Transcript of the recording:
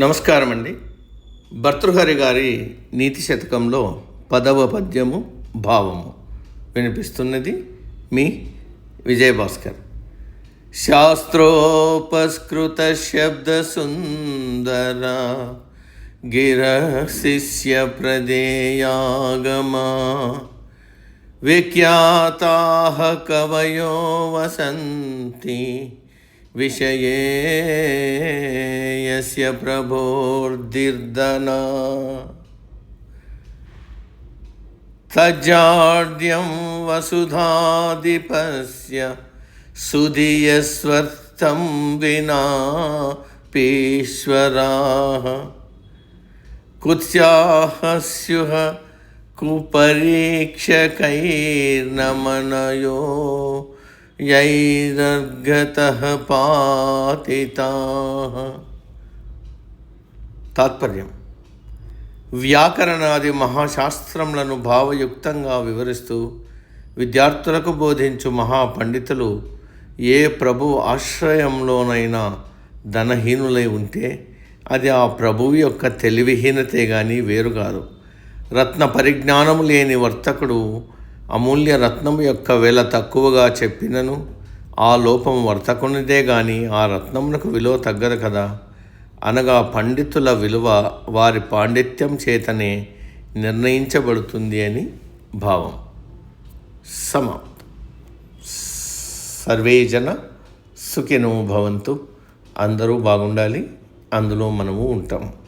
నమస్కారం అండి భర్తృహరి గారి నీతి శతకంలో పదవ పద్యము భావము వినిపిస్తున్నది మీ విజయభాస్కర్. శాస్త్రోపస్కృత శబ్ద సుందర గిరశిష్య ప్రదేయాగమా విఖ్యాతాः కవయో వసంతి विषये यस्य प्रभोर्दिर्दना। तज्जाड्यं वसुधाधिपस्य सुधियस्वर्थं विना पीश्वराः। कुत्याः स्युः कुपरीक्षकैर्नमनयो యైరర్గతः పాతితాः తాత్పర్యం. వ్యాకరణాది మహాశాస్త్రములను భావయుక్తంగా వివరిస్తూ విద్యార్థులకు బోధించు మహాపండితులు ఏ ప్రభు ఆశ్రయంలోనైనా ధనహీనులై ఉంటే అది ఆ ప్రభువు యొక్క తెలివిహీనతే కానీ వేరు కాదు రత్న పరిజ్ఞానము లేని వర్తకుడు అమూల్య రత్నం యొక్క వెల తక్కువగా చెప్పినను ఆ లోపం వర్తకునిదే గాని ఆ రత్నమునకు విలువ తగ్గదు కదా. అనగా పండితుల విలువ వారి పాండిత్యం చేతనే నిర్ణయించబడుతుంది అని భావం. సమాప్తం. సర్వేజన సుఖినో భవంతు. అందరూ బాగుండాలి. అందులో మనము ఉంటాము.